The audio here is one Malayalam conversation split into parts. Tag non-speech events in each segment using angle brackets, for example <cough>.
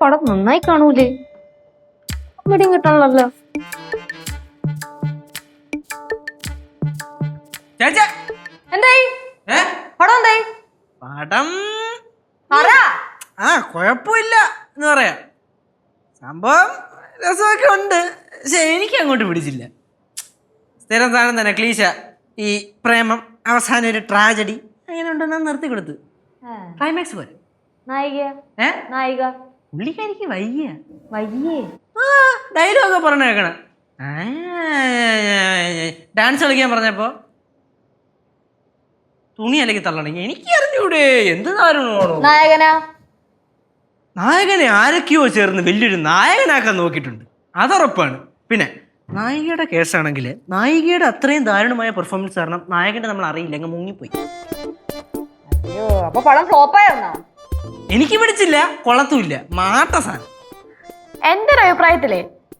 പടം നന്നായി കാണൂലേ? അവിടെയും കിട്ടണല്ലോ എന്തായി? പടം എന്തായി? പടം. ആ കുഴപ്പമില്ല എന്ന് പറയാം. സംഭവം രസമൊക്കെ ഉണ്ട്. പക്ഷെ എനിക്ക് അങ്ങോട്ട് പിടിച്ചില്ല. സ്ഥിരം സാധനം തന്നെ ക്ലീശ. ഈ പ്രേമം അവസാനം ഒരു ട്രാജഡി. അങ്ങനെ ഉണ്ടെന്ന് നിർത്തി കൊടുത്ത് ക്ലൈമാക്സ് പോലെ നായിക നായിക. പുള്ളിക്കാരിക്ക് വയ്യ. വയ്യേ. ആ ഡയലോഗ് പറഞ്ഞു കേൾക്കണം ഡാൻസ് കളിക്കാൻ പറഞ്ഞപ്പോ തുണി അല്ലെങ്കിൽ തള്ളണെങ്കിൽ എനിക്ക് അറിഞ്ഞൂടെ എന്ത് നായകനാ? നായകനെ ആരൊക്കെയോ ചേർന്ന് വലിയൊരു നായകനാക്കാൻ നോക്കിയിട്ടുണ്ട്. അതുറപ്പാണ്. പിന്നെ നായികയുടെ കേസാണെങ്കിൽ നായികയുടെ അത്രയും ദാരുണമായ പെർഫോമൻസ് കാരണം നായകന്റെ നമ്മൾ അറിയില്ല. അങ്ങ് മുങ്ങിപ്പോയി. അയ്യോ അപ്പൊ പടം ഫ്ലോപ്പായിരുന്നാ എനിക്ക് പിടിച്ചില്ല കൊളത്തുമില്ല മാട്ട സാധനം. എന്റെ ഒരു അഭിപ്രായത്തിലേ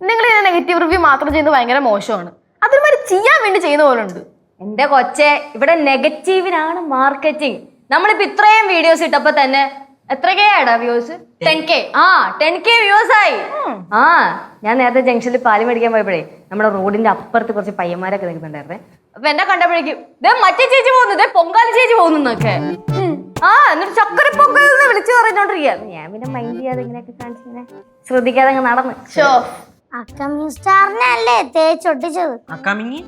നിങ്ങൾ ഇതിനെ നെഗറ്റീവ് റിവ്യൂ മാത്രം ചെയ്യുന്നത് ഭയങ്കര മോശമാണ്. അതൊരുമാതിരി ചെയ്യാൻ വേണ്ടി ചെയ്യുന്ന പോലെ ഉണ്ട് എന്റെ കൊച്ചെ ഇവിടെ നെഗറ്റീവിനാണ് മാർക്കറ്റിംഗ്. നമ്മളിപ്പോ ഇത്രയും വീഡിയോസ് ഇട്ടപ്പോ തന്നെ എത്ര കെ ആടാ വ്യൂസ് ടെൻ കെ. ആ ടെൻ കെ വ്യൂസ് ആയി. ആ ഞാൻ നേരത്തെ ജംഗ്ഷനിൽ പാൽ മേടിക്കാൻ പോയപ്പോഴേ നമ്മുടെ റോഡിന്റെ അപ്പുറത്ത് കുറച്ച് പയ്യന്മാരൊക്കെ നിൽക്കുന്നുണ്ടായിരുന്നേ. അപ്പൊ എന്നെ കണ്ടപ്പോഴേക്കും ദേ മറ്റേ ചേച്ചി പോകുന്നു ദേ പൊങ്കാലി ചേച്ചി പോകുന്നൊക്കെ ആ എന്നിട്ട് ചക്കര പൊങ്കൽ എന്ന് വിളിച്ചു പറഞ്ഞോണ്ടിരിക്കുക ഞാൻ പിന്നെ മൈൻഡ് ചെയ്യാതെ ഇങ്ങനെയൊക്കെ കാണിച്ചിങ്ങനെ ശ്രദ്ധിക്കാതെ അങ്ങ് നടന്ന്. അപ്കമിങ് സ്റ്റാറിനല്ലേ തേച്ചൊട്ടിച്ചത്? അക്കമിങ്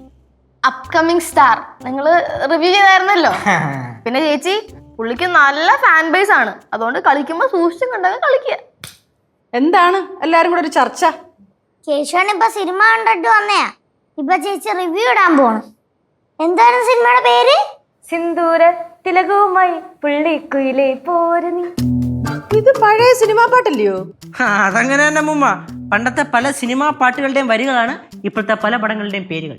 അപ്കമിങ് സ്റ്റാർ നിങ്ങൾ റിവ്യൂ ചെയ്തായിരുന്നല്ലോ. <laughs> പിന്നെ ചേച്ചി പുള്ളിക്ക് നല്ല ഫാൻ ബേസ് ആണ്. അതുകൊണ്ട് കളിക്കുമ്പോൾ സൂക്ഷിച്ചും കണ്ടൊക്കെ കളിക്കുക എന്താണ്? എല്ലാരും കൂടെ ഒരു ചർച്ച. കേശവൻ ഇപ്പൊ സിനിമ കണ്ടിട്ട് വന്നയാ. ഇപ്പൊ ചേച്ചി റിവ്യൂ ഇടാൻ പോണ്. എന്തായിരുന്നു സിനിമയുടെ പേര്? സിന്ദൂര തിലകവുമായി പുള്ളിക്കുയിലെ പോരുന്നി ഇത് പഴയ സിനിമാ പാട്ടല്ലയോ? ആ, അതങ്ങനെ തന്നെ മുമ്മ പണ്ടത്തെ പല സിനിമാ പാട്ടുകളുടെയും വരികളാണ് ഇപ്പോഴത്തെ പല പടങ്ങളുടെയും പേരുകൾ.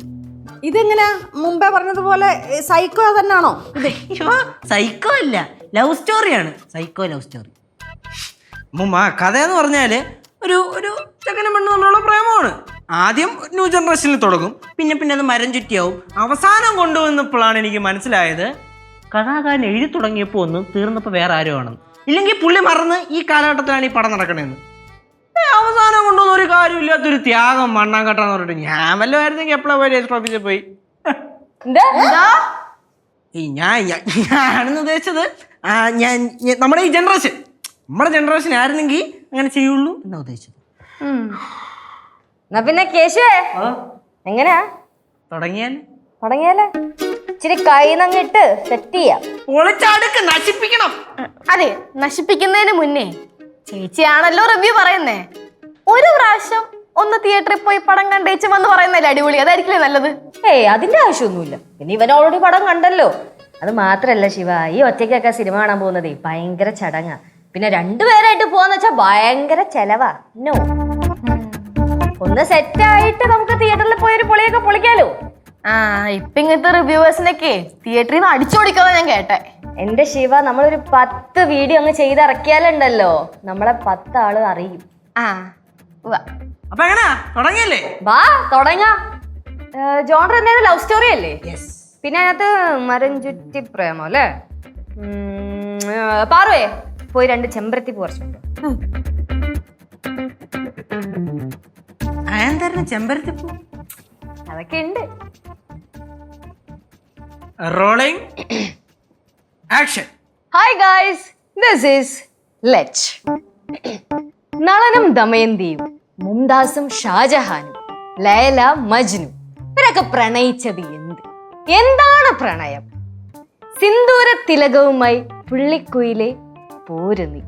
ഇതെങ്ങനെ? മുമ്പേ പറഞ്ഞതുപോലെ സൈക്കോ തന്നെയാണോ അയ്യോ സൈക്കോ അല്ല ലവ് സ്റ്റോറിയാണ്. Psycho love story. മുമ്മ കഥ എന്ന് പറഞ്ഞാൽ ഒരു ഒരു ചെക്കനും പെണ്ണും തമ്മിലുള്ള പ്രേമമാണ്. ആദ്യം ന്യൂ ജനറേഷനിൽ തുടങ്ങും. പിന്നെ പിന്നെ അത് മരം ചുറ്റിയാവും. അവസാനം കൊണ്ടുവന്നപ്പോഴാണ് എനിക്ക് മനസ്സിലായത് കഥാകാരൻ എഴുതി തുടങ്ങിയപ്പോൾ ഒന്നും തീർന്നപ്പോൾ വേറെ ആരോ ആണെന്ന്. ഇല്ലെങ്കിൽ പുള്ളി മറന്ന് ഈ കാലഘട്ടത്തിലാണ് ഈ പടം നടക്കണേന്ന്. അവസാനം കൊണ്ടുവന്ന ഒരു കാര്യമില്ലാത്തൊരു ത്യാഗം മണ്ണാൻ കട്ടാന്ന് പറഞ്ഞിട്ട് ഞാൻ വല്ലതായിരുന്നെങ്കിൽ എപ്പോഴാ പോയി രജിസ്റ്റർ ഓഫീസിൽ പോയി? ഈ ഞാൻ ഞാനെന്ന് ഉദ്ദേശിച്ചത് ഞാൻ- നമ്മുടെ ഈ ജനറേഷൻ നമ്മുടെ ജനറേഷൻ ആയിരുന്നെങ്കിൽ അങ്ങനെ ചെയ്യുള്ളൂ എന്നാ ഉദ്ദേശിച്ചത്. എന്നാ പിന്നെ കേശുവേ എങ്ങനെയാ? തുടങ്ങിയാൽ തുടങ്ങിയാലേ? ഇച്ചിരി കൈ നങ്ങിട്ട് സെറ്റ് ചെയ്യാം നശിപ്പിക്കണം. അതെ നശിപ്പിക്കുന്നതിന് മുന്നേ ചേച്ചിയാണല്ലോ റിവ്യൂ പറയുന്നേ. ഒരു പ്രാവശ്യം ഒന്ന് തിയേറ്ററിൽ പോയി പടം കണ്ടേച്ച് വന്ന് പറയുന്നല്ലേ അടിപൊളി? അതായിരിക്കില്ലേ നല്ലത്? ഏയ് അതിന്റെ ആവശ്യമൊന്നുമില്ല. പിന്നെ ഇവൻ ഓൾറെഡി പടം കണ്ടല്ലോ. അത് മാത്രല്ല ശിവ ഈ ഒറ്റയ്ക്കൊക്കെ സിനിമ കാണാൻ പോകുന്നതേ ഭയങ്കര ചടങ്ങാ. പിന്നെ രണ്ടുപേരായിട്ട് പോവാന്ന് വെച്ചാ ഭയങ്കര ചെലവാ. നോ ഒന്ന് സെറ്റ് ആയിട്ട് നമുക്ക് തിയേറ്ററിൽ പോയി ഒരു പൊളിയൊക്കെ പൊളിക്കാലോ. ആ ഇപ്പൊ ഇങ്ങനത്തെ റിവ്യൂവേഴ്സിനൊക്കെ തിയേറ്ററിൽ നിന്ന് അടിച്ചോടിക്കാതെ ഞാൻ കേട്ടെ. എന്റെ ശിവ നമ്മളൊരു പത്ത് വീഡിയോ അങ്ങ് ചെയ്തിറക്കിയാലുണ്ടല്ലോ. നമ്മളെ പത്ത് ആൾ അറിയും. ആ ഉവ്വ. അപ്പൊ എങ്ങനെയാ തുടങ്ങിയല്ലേ? വാ തുടങ്ങാം. ജോണർ എന്തായാലും ലവ് സ്റ്റോറി അല്ലേ? പിന്നെ അതിനകത്ത് മരം ചുറ്റി പ്രേമോ അല്ലേ? പാറുവേ പോയി രണ്ട് ചെമ്പരത്തി പറിച്ചുണ്ട് എന്തായിരുന്നു ചെമ്പരത്തി പൂ. അതൊക്കെ ഉണ്ട്. Rolling action hi guys this is Lech നളനും ദമയന്തിയും മുംതാസും ഷാജഹാനും ലയല മജ്നു. ഇവരൊക്കെ പ്രണയിച്ചത് എന്ത്? എന്താണ് പ്രണയം? സിന്ദൂര തിലകവുമായി പുള്ളിക്കുയിലെ പോരുന്നി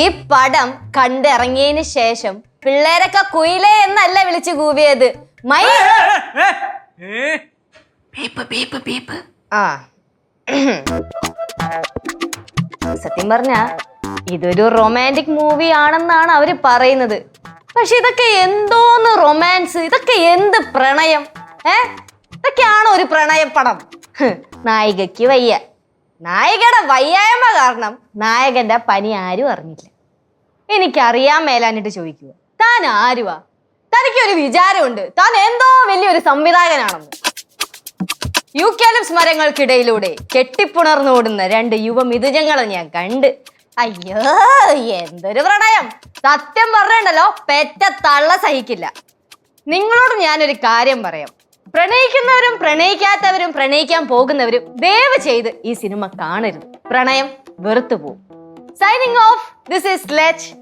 ഈ പടം കണ്ടിറങ്ങിയതിന് ശേഷം പിള്ളേരൊക്കെ കുയിലേ എന്നല്ല വിളിച്ചു കൂവിയത്. മൈ ആ. സത്യം പറഞ്ഞ ഇതൊരു റൊമാന്റിക് മൂവി ആണെന്നാണ് അവർ പറയുന്നത്. പക്ഷെ ഇതൊക്കെ എന്തോന്ന് റൊമാൻസ് ഇതൊക്കെ എന്ത് പ്രണയം? ഏ? ഇതൊക്കെയാണോ ഒരു പ്രണയ പടം? ഹ്, നായികയ്ക്ക് വയ്യ. നായികയുടെ വയ്യായ്മ കാരണം നായകന്റെ പനി ആരും അറിഞ്ഞില്ല. എനിക്കറിയാൻ മേലാനിട്ട് ചോദിക്കുക താൻ ആരുവാ? തനിക്കൊരു വിചാരമുണ്ട്. താൻ എന്തോ വലിയൊരു സംവിധായകനാണെന്ന്. യൂക്കാലിപ്സ് മരങ്ങൾക്കിടയിലൂടെ കെട്ടിപ്പുണർന്നോടുന്ന രണ്ട് യുവ മിഥുജങ്ങളെ ഞാൻ കണ്ട്. അയ്യോ എന്തൊരു പ്രണയം. സത്യം പറയണ്ടല്ലോ പെറ്റ തള്ള സഹിക്കില്ല. നിങ്ങളോട് ഞാനൊരു കാര്യം പറയാം. പ്രണയിക്കുന്നവരും പ്രണയിക്കാത്തവരും പ്രണയിക്കാൻ പോകുന്നവരും ദയവ് ചെയ്ത് ഈ സിനിമ കാണരുത്. പ്രണയം വെറുത്തു പോകും signing off this is Lech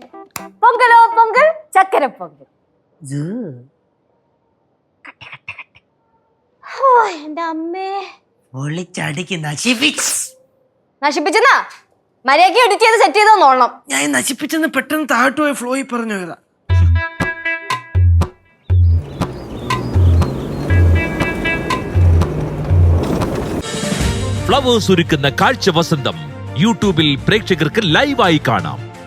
പൊങ്കലോ Pongal. ചക്കര പൊങ്കൽ. ഓ എന്റെ അമ്മേ. പൊളിച്ചടിക്ക് നശിപ്പിച്ച്. നശിപ്പിച്ചെന്നാ? മര്യാദയ്ക്ക് എഡിറ്റ് ചെയ്ത് സെറ്റ് ചെയ്തോ നോളണം ഞാൻ ഈ നശിപ്പിച്ചെന്ന് പെട്ടെന്ന് പോയ ഫ്ലോയിൽ പറഞ്ഞു പോയതാ. ഫ്ലവേഴ്സ് ഒരുക്കുന്ന കാഴ്ച വസന്തം യൂട്യൂബിൽ പ്രേക്ഷകർക്ക് ലൈവായി കാണാം.